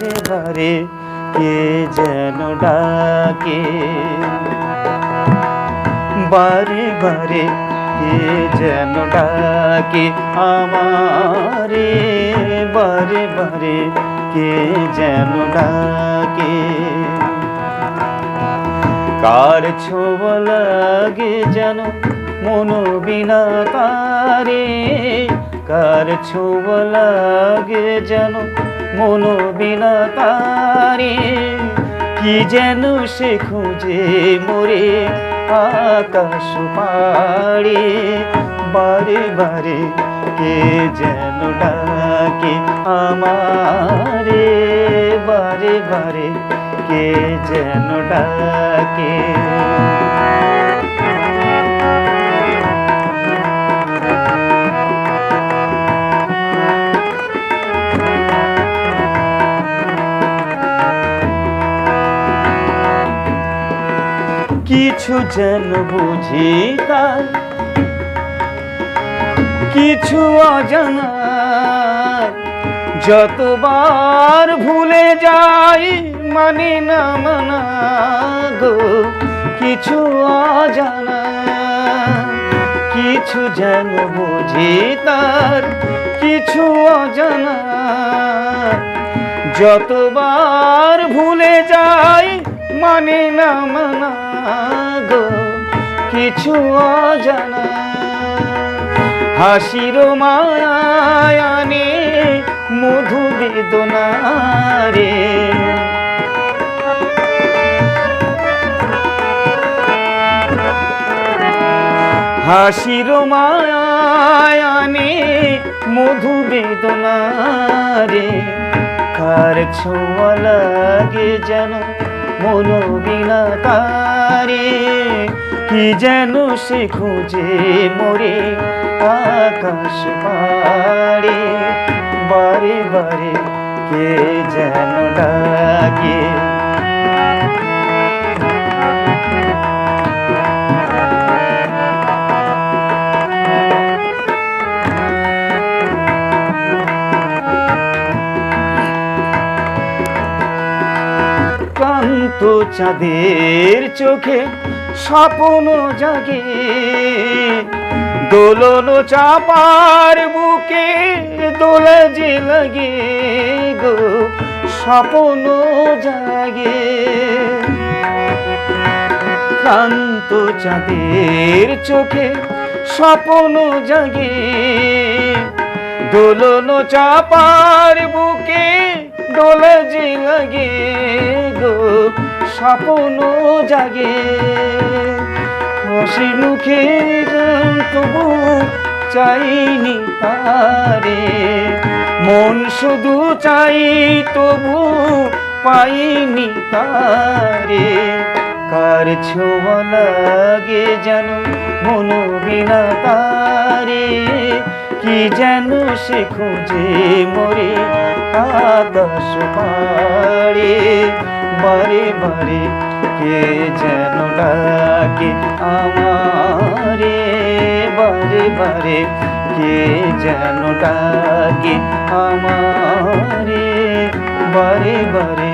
বারে কে যেন ডাকে। বারে বারে কে যেন ডাকে আমারে। বারে বারে কে যেন ডাকে। কার ছোঁয়া লাগে যেন মনো বিনা তারে। কার ছোঁয়া লাগে যেন মনো বিনা তারে কি যেন সে খুঁজে মরে আকাশ পাড়ে। বারে বারে কে যেন ডাকে আমারে, বারে বারে কে যেন ডাকে। কিছু যেন বুঝি তার কিছু অজানা, যতবার ভুলে যাই মানে না মানা গো, কিছু অজানা, কিছু যেন বুঝি তার কিছু অজানা, যতবার ভুলে যাই মানে না মানা গো, কিছু অজানা। হাসির মায়ানে মধু বেদনা রে হাসির মায়ানে মধু বেদনা রে কার ছোঁয়া লাগে যেন মনো তারে কি যেন সে খুঁজে মরে আকাশ পাড়ে। বারে বারে কে যেন ডাকে ক্লান্ত চাঁদের চোখে স্বপ্ন জাগে। দোলন চাপার বুকে দোলা যে লাগে গো, স্বপ্ন জাগে। ক্লান্ত চাঁদের চোখে স্বপ্ন জাগে। দোলন চাপার বুকে দোলা যে লাগে স্বপ্ন জাগে। হাসি মুখে তবু চাইনি তারে। মন শুধু চাই তবু পাইনি তারে। কার ছোঁয়া লাগে যেন মনো বিনা তারে। কি যেন সে খুঁজে মরে আকাশ পাড়ে। বারে বারে কে যেন ডাকে আমারে। বারে বারে কে যেন ডাকে আমারে। বারে বারে